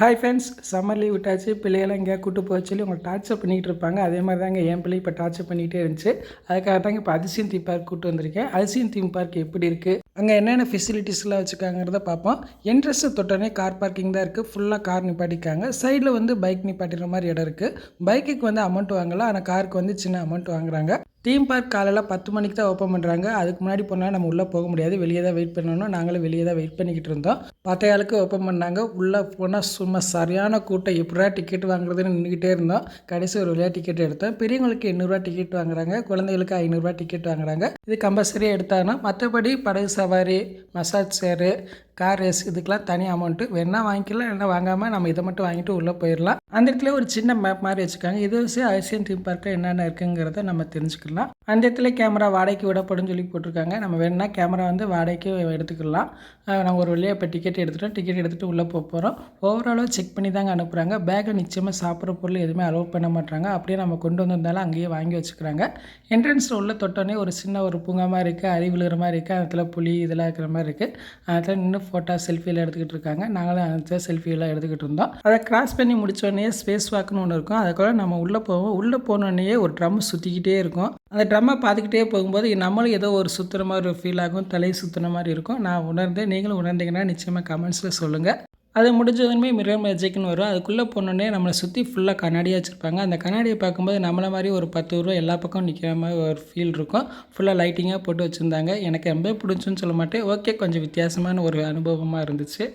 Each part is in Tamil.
ஹாய் ஃப்ரெண்ட்ஸ் சம்மர் லீவ் விட்டாச்சு பிள்ளைகளை எங்கேயா கூட்டு போக சொல்லி உங்களை டார்ச்சர் பண்ணிகிட்டு இருப்பாங்க. அதே மாதிரி தாங்க என் பிள்ளை இப்போ டார்ச்சர் பண்ணிகிட்டே இருந்துச்சு. அதுக்காக தாங்க இப்போ அதிசயம் தீம் பார்க் கூட்டு வந்திருக்கேன். அதிசயம் தீம் பார்க் எப்படி இருக்குது அங்கே என்னென்ன ஃபெசிலிட்டிஸ்லாம் வச்சுருக்காங்கிறத பார்ப்போம். என்ட்ரன்ஸை தொட்டோடனே கார் பார்க்கிங் தான் இருக்குது ஃபுல்லாக கார் நிப்பாட்டிக்காங்க சைடில் வந்து பைக் நிப்பாட்டிற மாதிரி இடம் இருக்குது பைக்குக்கு வந்து அமௌண்ட் வாங்கலாம். ஆனால் காருக்கு வந்து சின்ன அமௌண்ட் வாங்குறாங்க. தீம் பார்க் காலையில் பத்து மணிக்கு தான் ஓப்பன் பண்ணுறாங்க அதுக்கு முன்னாடி போனால் நம்ம உள்ளே போக முடியாது. வெளியே தான் வெயிட் பண்ணணும். நாங்களும் வெளியே தான் வெயிட் பண்ணிக்கிட்டு இருந்தோம். பத்தையாளுக்கு ஓப்பன் பண்ணாங்க. உள்ளே போனால் சும்மா சரியான கூட்டம். எப்படா டிக்கெட் வாங்குறதுன்னு நின்றுக்கிட்டே இருந்தோம். கடைசி ஒரு வழியாக டிக்கெட் எடுத்தோம். பெரியவங்களுக்கு எண்ணூறுரூவா டிக்கெட் வாங்குறாங்க. குழந்தைகளுக்கு ஐநூறுரூவா டிக்கெட் வாங்குறாங்க. இது கம்பல்சரியாக எடுத்தாங்கன்னா மற்றபடி படகு சவாரி மசாஜ் சேரு கார் ரேஸ் இதுக்கெலாம் தனி அமௌண்ட்டு வேணால் வாங்கிக்கலாம் இல்லைனா வாங்காமல் நம்ம இதை மட்டும் வாங்கிட்டு உள்ளே போயிடலாம். அந்த இடத்துல ஒரு சின்ன மேப் மாதிரி வச்சுருக்காங்க. இது வச்சு ஐசியன் தீம் பார்க்கில் என்னென்ன இருக்குங்கிறத நம்ம தெரிஞ்சுக்கலாம். அந்த இடத்துல கேமரா வாடகைக்கு விடப்படும் சொல்லி போட்டிருக்காங்க. நம்ம வேணும்னா கேமரா வந்து வாடகைக்கு எடுத்துக்கலாம். நாங்கள் நம்ம ஒரு வழியாக இப்போ டிக்கெட் எடுத்துகிட்டோம் டிக்கெட் எடுத்துகிட்டு உள்ளே போக போகிறோம் ஓவராலாக செக் பண்ணி தாங்க அனுப்புகிறாங்க பேக்கில் நிச்சயமாக சாப்பிட்ற பொருள் எதுவுமே அலோவ் பண்ண மாட்டாங்க. அப்படியே நம்ம கொண்டு வந்திருந்தாலும் அங்கேயே வாங்கி வச்சுக்கிறாங்க. என்ட்ரன்ஸில் உள்ள தொட்டோன்னே ஒரு சின்ன ஒரு பூங்கா மாதிரி இருக்குது அருவி மாதிரி இருக்குது அந்த இடத்துல புளி இதெல்லாம் இருக்கிற மாதிரி இருக்குது அந்த நின்று ஃபோட்டோ செல்ஃபியில் எடுத்துக்கிட்டு இருக்காங்க. நாங்களும் அந்த செல்ஃபியெல்லாம் எடுத்துக்கிட்டு இருந்தோம். அதை கிராஸ் பண்ணி முடித்தோடனே ஸ்பேஸ் வாக்குன்னு ஒன்று இருக்கும். அதுக்குள்ள நம்ம உள்ளே போவோம். உள்ளே போனோடனே ஒரு ட்ரம் சுற்றிக்கிட்டே இருக்கும். அந்த ட்ரம்மை பார்த்துக்கிட்டே போகும்போது நம்மளும் ஏதோ ஒரு சுற்றுற மாதிரி ஒரு ஃபீல் ஆகும் தலை சுற்றுன மாதிரி இருக்கும். நான் உணர்ந்தேன். நீங்களும் உணர்ந்தீங்கன்னா நிச்சயமாக கமெண்ட்ஸில் சொல்லுங்கள் அது முடிஞ்சதுமே மிரர் மேஜிக்னு வரும். அதுக்குள்ளே போனோடனே நம்மளை சுற்றி ஃபுல்லாக கண்ணாடியாக வச்சுருப்பாங்க. அந்த கண்ணாடியை பார்க்கும்போது நம்மளை மாதிரி ஒரு பத்து ரூபா எல்லா பக்கம் நிற்கிற மாதிரி ஒரு ஃபீல் இருக்கும். ஃபுல்லாக லைட்டிங்காக போட்டு வச்சுருந்தாங்க. எனக்கு ரொம்ப பிடிச்சுன்னு சொல்ல மாட்டேன். ஓகே கொஞ்சம் வித்தியாசமான ஒரு அனுபவமாக இருந்துச்சு.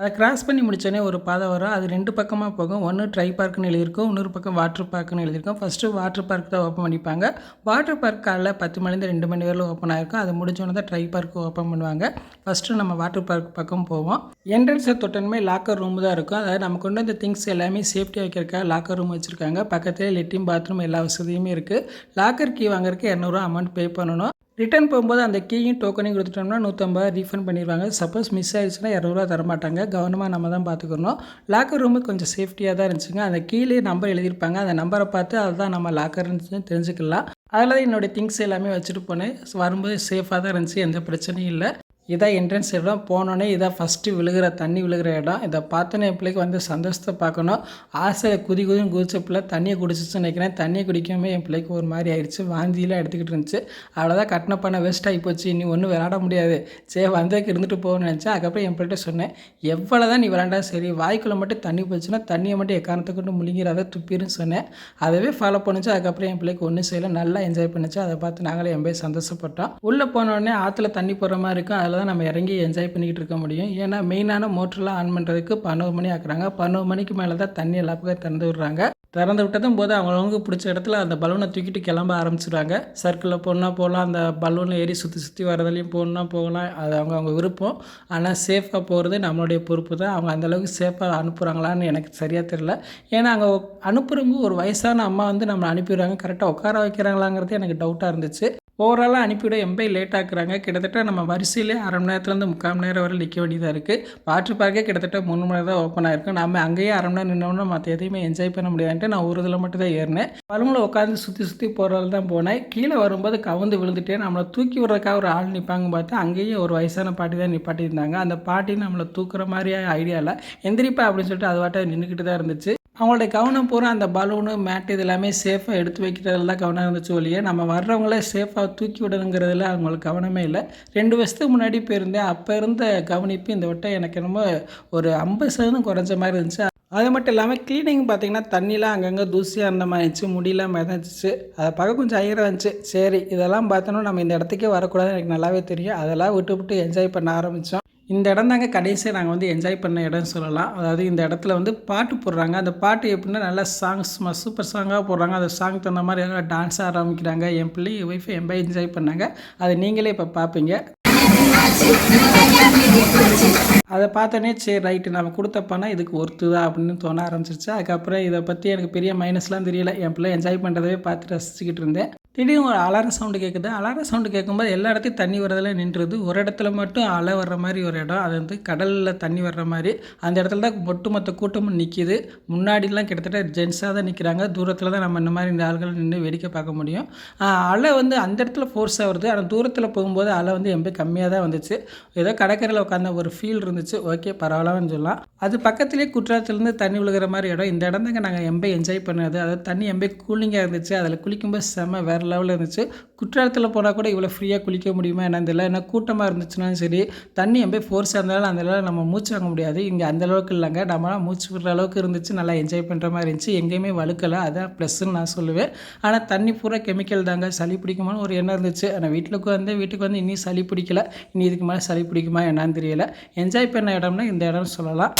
அதை கிராஸ் பண்ணி முடித்தோடனே ஒரு பாதை வரும். அது ரெண்டு பக்கமாக போகும். ஒன்று ட்ரை பார்க்குன்னு எழுதியிருக்கும். இன்னொரு பக்கம் வாட்டர் பார்க்குன்னு எழுதியிருக்கும். ஃபஸ்ட்டு வாட்டர் பார்க் தான் ஓப்பன் பண்ணிப்பாங்க. வாட்டர் பார்க் காலைல பத்து மணிலேருந்து ரெண்டு மணி வரையில் ஓப்பன் ஆகிருக்கும். அது முடிஞ்சோடனே தான் ட்ரை பார்க் ஓப்பன் பண்ணுவாங்க. ஃபஸ்ட்டு நம்ம வாட்டர் பார்க் பக்கம் போவோம். என்ட்ரன்ஸை தொட்டனுமே லாக்கர் ரூம் தான் இருக்கும். அதாவது நம்ம கொண்டு வந்த திங்ஸ் எல்லாமே சேஃப்டியாக வைக்கிறக்காக லாக்கர் ரூம் வச்சுருக்காங்க. பக்கத்துலேயே லெட்டின் பாத்ரூம் எல்லா வசதியுமே இருக்குது லாக்கர் கீ வாங்குறதுக்கு இரநூறுவா அமௌண்ட் பே பண்ணணும். ரிட்டர்ன் போகும்போது அந்த கீயும் டோக்கனையும் கொடுத்துட்டோம்னா நூற்றம்பது ரீஃபண்ட் பண்ணிடுவாங்க. சப்போஸ் மிஸ் ஆயிடுச்சுன்னா இரநூறுவா தரமாட்டாங்க. கவனமாக நம்ம தான் பார்த்துக்கணும். லாக்கர் ரூமு கொஞ்சம் சேஃப்டியாக தான் இருந்துச்சுங்க. அந்த கீழே நம்பர் எழுதியிருப்பாங்க. அந்த நம்பரை பார்த்து அதுதான் நம்ம லாக்கர்னு தெரிஞ்சுக்கலாம். அதில் தான் என்னுடைய திங்ஸ் எல்லாமே வச்சுட்டு போனேன். வரும்போது சேஃபாக தான் இருந்துச்சு. எந்த பிரச்சனையும் இல்லை. இதான் என்ட்ரன்ஸ் இடம் போனோடனே இதான் ஃபஸ்ட்டு விழுகிற தண்ணி விழுகிற இடம். இதை பார்த்தோன்னே என் பிள்ளைக்கு வந்து சந்தோஷத்தை பார்க்கணும். ஆசை குதி குதின்னு குதிச்ச பிள்ளை தண்ணியை குடிச்சிச்சுன்னு நினைக்கிறேன். தண்ணியை குடிக்காமல் என் பிள்ளைக்கு ஒரு மாதிரி ஆயிடுச்சு. வாந்தியெலாம் எடுத்துக்கிட்டு இருந்துச்சு. அவ்வளோதான் கட்டின பண்ண வேஸ்ட் ஆகி போச்சு. இனி ஒன்றும் விளாட முடியாது. சரி வந்ததுக்கு இருந்துட்டு போகணும்னு நினச்சேன். அதுக்கப்புறம் என் பிள்ளைகிட்ட சொன்னேன் எவ்வளோ தான் நீ விளாண்டா சரி வாய்க்குள்ளே மட்டும் தண்ணி போச்சுன்னா தண்ணியை மட்டும் எக்காரணத்தை கொண்டு முழுங்கிறாத துப்பிடுன்னு சொன்னேன். அதவே ஃபாலோ பண்ணுச்சு. அதுக்கப்புறம் என் பிள்ளைக்கு ஒன்றும் செய்யலை. நல்லா என்ஜாய் பண்ணுச்சு. அதை பார்த்து நாங்களே என் போய் சந்தோஷப்பட்டோம். உள்ளே போனோடனே ஆற்றுல தண்ணி போகிற மாதிரி இருக்கும். அதில் தான் நம்ம இறங்கி என்ஜாய் பண்ணிக்கிட்டு இருக்க முடியும். ஏன்னா மெயினான மோட்டர்லாம் ஆன் பண்ணுறதுக்கு பன்னெண்டு மணி ஆக்குறாங்க. பன்னெண்டு மணிக்கு மேலே தான் தண்ணி எல்லா பக்கம் திறந்து விடுறாங்க. திறந்து விட்டதும் போது அவங்கவுங்க பிடிச்ச இடத்துல அந்த பலூனை தூக்கிட்டு கிளம்ப ஆரம்பிச்சிடுவாங்க சர்க்கிளில் போனால் போகலாம். அந்த பலூனில் ஏறி சுற்றி சுற்றி வரதுலையும் போகணுன்னா போகலாம். அது அவங்க அவங்க விருப்பம். ஆனால் சேஃபாக போகிறது நம்மளுடைய பொறுப்பு தான். அவங்க அந்தளவுக்கு சேஃபாக அனுப்புகிறாங்களான்னு எனக்கு சரியாக தெரில ஏன்னா அங்கே அனுப்புகிறவங்க ஒரு வயசான அம்மா வந்து நம்மளை அனுப்பிடுறாங்க. கரெக்டாக உட்கார வைக்கிறாங்களாங்கிறது எனக்கு டவுட்டாக இருந்துச்சு. ஓவராலாக அனுப்பிவிட எம்பை லேட் ஆக்குறாங்க. கிட்டத்தட்ட நம்ம வரிசையிலே அரை மணி நேரத்துலேருந்து முக்கால் மணி நேரம் வரை நிற்க வேண்டியதாக இருக்குது வாட்ரு பார்க்கே கிட்டத்தட்ட மூணு மணி நேரம் தான் ஓப்பன் ஆயிருக்கும் நம்ம அங்கேயே அரை மணி நேரம் நின்னோம்னா மற்ற எதையுமே என்ஜாய் பண்ண முடியாதுன்ட்டு நான் ஒரு இதில் மட்டும் தான் ஏறினேன். பலூனில் உட்காந்து சுற்றி சுற்றி போகிறதால தான் போனேன். கீழே வரும்போது கவுந்து விழுந்துட்டே நம்மளை தூக்கி விடுறதுக்காக ஒரு ஆள் நிற்பாங்க பார்த்தா அங்கேயே ஒரு வயசான பாட்டி தான் நிப்பாட்டியிருந்தாங்க. அந்த பாட்டி நம்மளை தூக்குற மாதிரியே ஐடியா இல்லை எந்திரிப்பா அப்படின்னு சொல்லிட்டு அது வாட்டை நின்றுக்கிட்டு தான் இருந்துச்சு. அவங்களுடைய கவனம் பூரா அந்த பலூனு மேட் இது எல்லாமே சேஃபாக எடுத்து வைக்கிறதுல தான் கவனம் இருந்துச்சு ஒழிய நம்ம வர்றவங்கள சேஃபாக தூக்கி விடணுங்கிறதுல அவங்களுக்கு கவனமே இல்லை. ரெண்டு வருஷத்துக்கு முன்னாடி போயிருந்தேன். அப்போ இருந்த கவனிப்பு இந்த வட்டம் எனக்கு என்னமோ ஒரு ஐம்பது சதவீதம் குறைஞ்ச மாதிரி இருந்துச்சு. அது மட்டும் இல்லாமல் க்ளீனிங் பார்த்தீங்கன்னா தண்ணிலாம் அங்கங்கே தூசியாக இருந்த மாதிரி இருந்துச்சு முடியெல்லாம் மிதந்துச்சு. அதை பார்க்க கொஞ்சம் ஐயராக இருந்துச்சு. சரி இதெல்லாம் பார்த்தோன்னா நம்ம இந்த இடத்துக்கே வரக்கூடாதுன்னு எனக்கு நல்லாவே தெரியும். அதெல்லாம் விட்டு விட்டு என்ஜாய் பண்ண ஆரம்பித்தோம் இந்த இடம் தாங்க கடைசியாக நாங்கள் வந்து என்ஜாய் பண்ண இடம்னு சொல்லலாம். அதாவது இந்த இடத்துல வந்து பாட்டு போடுறாங்க. அந்த பாட்டு எப்படின்னா நல்லா சாங்ஸ் சூப்பர் சாங்காக போடுறாங்க. அந்த சாங் தகுந்த மாதிரி எல்லாம் டான்ஸ் ஆரம்பிக்கிறாங்க. என் பிள்ளை என் ஒய்ஃபை என் என்ஜாய் பண்ணாங்க. அதை நீங்களே இப்போ பார்ப்பீங்க அதை பார்த்தோன்னே சரி ரைட்டு நம்ம கொடுத்த பணம் இதுக்கு ஒர்த்து தான் அப்படின்னு தோண ஆரம்பிச்சிருச்சு. அதுக்கப்புறம் இதை பற்றி எனக்கு பெரிய மைனஸ்லாம் தெரியல. என் பிள்ளை என்ஜாய் பண்ணுறதவே பார்த்து ரசிச்சுக்கிட்டு இருந்தேன். திடீர்னு ஒரு அலாரம் சவுண்டு கேட்குது அலாரம் சவுண்டு கேட்கும்போது எல்லா இடத்தையும் தண்ணி வரதில் நின்றுது. ஒரு இடத்துல மட்டும் அலை வர்ற மாதிரி ஒரு இடம். அது வந்து கடலில் தண்ணி வர்ற மாதிரி. அந்த இடத்துல தான் ஒட்டுமொத்த கூட்டமும் நிற்கிது முன்னாடிலாம் கிட்டத்தட்ட ஜென்ஸாக தான் நிற்கிறாங்க தூரத்தில் தான் நம்ம இந்த மாதிரி இந்த ஆள்கள் நின்று வேடிக்கை பார்க்க முடியும். அலை வந்து அந்த இடத்துல ஃபோர்ஸாக வருது. ஆனால் தூரத்தில் போகும்போது அலை வந்து எம்பே கம்மியாக தான் வந்துச்சு. ஏதோ கடற்கரையில் உட்காந்த ஒரு ஃபீல் இருந்துச்சு. ஓகே பரவாயில்லன்னு சொல்லலாம். அது பக்கத்துலேயே குற்றாலத்துலேருந்து தண்ணி விழுகிற மாதிரி இடம். இந்த இடம் தாங்க நாங்கள் எம்பே என்ஜாய் பண்ணது. அதாவது தண்ணி எம்பே கூலிங்காக இருந்துச்சு. அதில் குளிக்கும்போது செம்ம வேறு லெவலில் இருந்துச்சு. குற்றாலத்தில் போனால் கூட இவ்வளோ ஃப்ரீயாக குளிக்க முடியுமா? என்னன்னு தெரியல ஏன்னா கூட்டமாக இருந்துச்சுனாலும் சரி தண்ணி எம்பே ஃபோர்ஸாக இருந்தாலும் அந்த அளவு நம்ம மூச்சு வாங்க முடியாது. இங்கே அந்த அளவுக்கு இல்லைங்க. நம்மளாம் மூச்சு விடுற அளவுக்கு இருந்துச்சு. நல்லா என்ஜாய் பண்ணுற மாதிரி இருந்துச்சு. எங்கேயுமே வழுக்கலை. அதான் ப்ளஸ்ன்னு நான் சொல்லுவேன். ஆனால் தண்ணி பூரா கெமிக்கல் தாங்க. சளி பிடிக்குமான்னு ஒரு எண்ணம் இருந்துச்சு. ஆனால் வீட்டுக்கு வந்து வீட்டுக்கு வந்து இன்னும் சளி பிடிக்கல. இனி இதுக்கு பிடிக்குமா சளி பிடிக்குமா என்னன்னு தெரியல. என்ஜாய் பண்ண இடம்னா இந்த இடம்னு சொல்லலாம்.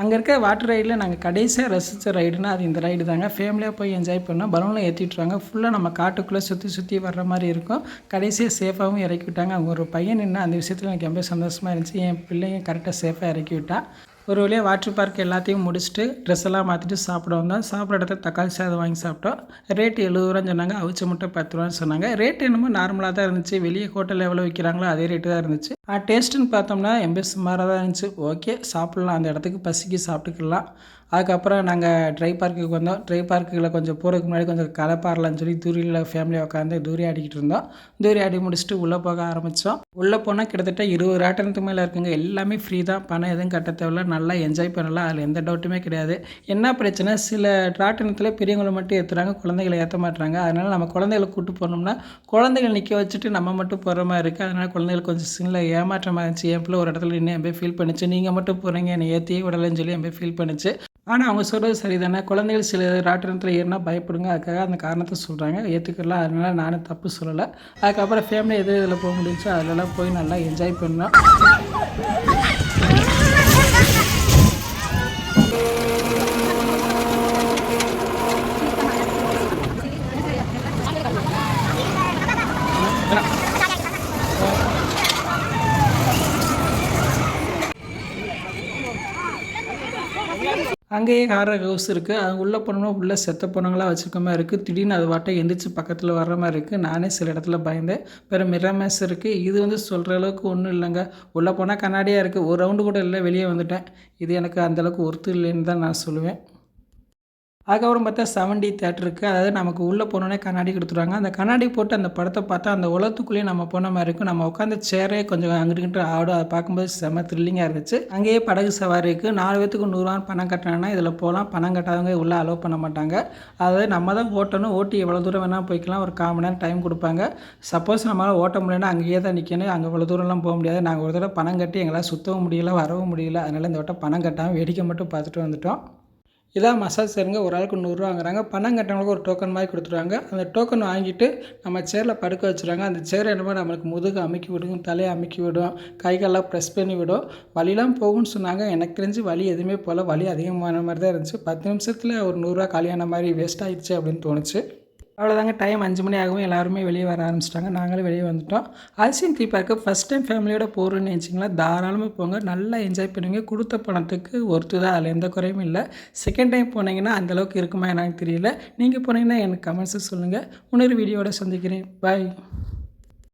அங்கே இருக்க வாட்டர் ரைடில் நாங்கள் கடைசியாக ரசித்த ரைடுனா அது இந்த ரைடு தாங்க. ஃபேமிலியாக போய் என்ஜாய் பண்ணோம். பலூனில் ஏற்றிட்டுருவாங்க ஃபுல்லாக நம்ம காட்டுக்குள்ளே சுற்றி சுற்றி வர்ற மாதிரி இருக்கும். கடைசியாக சேஃபாகவும் இறக்கி விட்டாங்க. அவங்க ஒரு பையன் நின்று அந்த விஷயத்தில் எனக்கு ரொம்ப சந்தோஷமாக இருந்துச்சு. என் பிள்ளைங்க கரெக்டாக சேஃபாக இறக்கி விட்டான் ஒரு வழியாக வாட்டர் பார்க் எல்லாத்தையும் முடிச்சுட்டு ட்ரெஸ் எல்லாம் மாற்றிட்டு சாப்பிட வந்தோம். சாப்பிட்ற இடத்துல தக்காளி சாதம் வாங்கி சாப்பிட்டோம். ரேட்டு எழுபது ரூபான்னு சொன்னாங்க. அவிச்ச முட்டை பத்து ரூபான்னு சொன்னாங்க. ரேட் என்னமோ நார்மலாக தான் இருந்துச்சு. வெளியே ஹோட்டலில் எவ்வளோ விற்கிறாங்களோ அதே ரேட்டு தான் இருந்துச்சு. டேஸ்ட்டுன்னு பார்த்தோம்னா எம்பி சுமாராக தான் இருந்துச்சு. ஓகே சாப்பிட்லாம். அந்த இடத்துக்கு பசிக்கு சாப்பிட்டுக்கலாம். அதுக்கப்புறம் நாங்கள் ட்ரை பார்க்குக்கு வந்தோம். ட்ரை பார்க்கில் கொஞ்சம் போகிறதுக்கு முன்னாடி கொஞ்சம் கலப்பாரலான்னு சொல்லி தூரியில் ஃபேமிலியாக உட்காந்து தூரி ஆடிக்கிட்டு இருந்தோம். தூரி ஆடி முடிச்சுட்டு உள்ளே போக ஆரம்பித்தோம் உள்ளே போனால் கிட்டத்தட்ட இருபது ராட்டனத்துக்கு மேலே இருக்குங்க. எல்லாமே ஃப்ரீ தான். பணம் எதுவும் கட்ட தேவையில்ல. நல்லா என்ஜாய் பண்ணலாம். அதில் எந்த டவுட்டுமே கிடையாது. என்ன பிரச்சனை? சில ராட்டனத்தில் பெரியவங்களை மட்டும் ஏற்றுறாங்க குழந்தைகளை ஏற்ற மாட்டுறாங்க அதனால் நம்ம குழந்தைகளை கூட்டு போனோம்னா குழந்தைகள் நிற்க வச்சுட்டு நம்ம மட்டும் போகிற மாதிரி இருக்குது அதனால் குழந்தைகள் கொஞ்சம் சின்ன ஏமாற்றமாக இருந்துச்சு. என் பிள்ளை ஒரு இடத்துல நின்று என் போய் ஃபீல் பண்ணிச்சு. நீங்கள் மட்டும் போகிறீங்க என்னை ஏற்றியே விடலைன்னு சொல்லி என் போய் ஃபீல் பண்ணிச்சு. ஆனால் அவங்க சொல்கிறது சரிதானே? குழந்தைகள் சில ராட்டினத்தில் ஏறினா பயப்படுங்க. அதுக்காக அந்த காரணத்தை சொல்கிறாங்க ஏற்றுக்கலாம் அதனால நானும் தப்பு சொல்லலை. அதுக்கப்புறம் ஃபேமிலி எது இதில் போக முடிஞ்சுச்சோ அதிலலாம் போய் நல்லா என்ஜாய் பண்ணோம். அங்கேயே ஹாரர் ஹவுஸ் இருக்குது அது உள்ளே போனோம்னா உள்ளே செத்த பொண்ணுங்களாம் வச்சுருக்க மாதிரி இருக்குது திடீர்னு அது வாட்டை எந்திரிச்சு பக்கத்தில் வர்ற மாதிரி இருக்குது நானே சில இடத்துல பயந்தேன். பிற மிரமேஸ் இருக்குது இது வந்து சொல்கிற அளவுக்கு ஒன்றும் இல்லைங்க. உள்ளே போனால் கண்ணாடியாக இருக்குது ஒரு ரவுண்டு கூட இல்லை. வெளியே வந்துட்டேன். இது எனக்கு அந்தளவுக்கு ஒர்த்து இல்லைன்னு தான் நான் சொல்லுவேன். அதுக்கப்புறம் பார்த்தா செவன்டி தேட்டர் இருக்குது அதாவது நமக்கு உள்ளே போனோடனே கண்ணாடி கொடுத்துருவாங்க. அந்த கண்ணாடி போட்டு அந்த படத்தை பார்த்தா அந்த உலகத்துக்குள்ளேயே நம்ம போன மாதிரி இருக்கும். நம்ம உட்காந்து சேரே கொஞ்சம் அங்கிட்டு ஆடும். அதை பார்க்கும்போது செம்ம த்ரில்லிங்காக இருந்துச்சு. அங்கேயே படகு சவாரி இருக்குது நாலு பேத்துக்கு நூறுரூவான்னு பணம் கட்டினா இதில் போகலாம் பணம் கட்டாதவங்க உள்ளே அலோவ் பண்ண மாட்டாங்க. அதாவது நம்ம தான் ஓட்டணும். ஓட்டி எவ்வளோ தூரம் வேணால் போய்க்கலாம். ஒரு கால் மணி நேரம் டைம் கொடுப்பாங்க. சப்போஸ் நம்மளால் ஓட்ட முடியலன்னா அங்கேயே தான் நிற்கணும் அங்கே இவ்வளோ தூரம்லாம் போக முடியாது. நாங்கள் ஒரு தடவை பணம் கட்டி எங்களால் சுற்றவும் முடியல வரவும் முடியல. அதனால் இந்த வட்டம் பணம் கட்டாமல் வேடிக்கை மட்டும் பார்த்துட்டு வந்துட்டோம். இதான் மசாஜ் சேருங்க ஒரு ஆளுக்கு நூறுரூவா வாங்குறாங்க. பணம் கட்டவங்களுக்கு ஒரு டோக்கன் மாதிரி கொடுத்துருவாங்க அந்த டோக்கன் வாங்கிட்டு நம்ம சேரில் படுக்க வச்சுருவாங்க அந்த சேர் என்னமோ நம்மளுக்கு முதுகு அமைக்கி விடும் தலையை அமுக்கி விடும் கை ப்ரெஸ் பண்ணி விடும். வலிலாம் போகும்னு சொன்னாங்க. எனக்கு தெரிஞ்சு வலி எதுவுமே போகல. வலி அதிகமான மாதிரி தான் இருந்துச்சு. பத்து நிமிஷத்தில் ஒரு நூறுரூவா காலியான மாதிரி வேஸ்ட் ஆகிடுச்சு அப்படின்னு தோணுச்சு. அவ்வளோதாங்க டைம் அஞ்சு மணி ஆகவும் எல்லாருமே வெளியே வர ஆரம்பிச்சிட்டாங்க. நாங்களும் வெளியே வந்துட்டோம். அதிசயம் தீ பார்க்க ஃபஸ்ட் டைம் ஃபேமிலியோட போகிறோன்னு நினச்சிங்களா? தாராளமாக போங்க. நல்லா என்ஜாய் பண்ணுவீங்க. கொடுத்த பணத்துக்கு ஒருத்து தான் அதில் எந்த குறையும் இல்லை. செகண்ட் டைம் போனீங்கன்னா அந்தளவுக்கு இருக்குமா எனக்கு தெரியல. நீங்கள் போனீங்கன்னா எனக்கு கமெண்ட்ஸை சொல்லுங்கள் இன்னொரு வீடியோட சந்திக்கிறேன். பாய்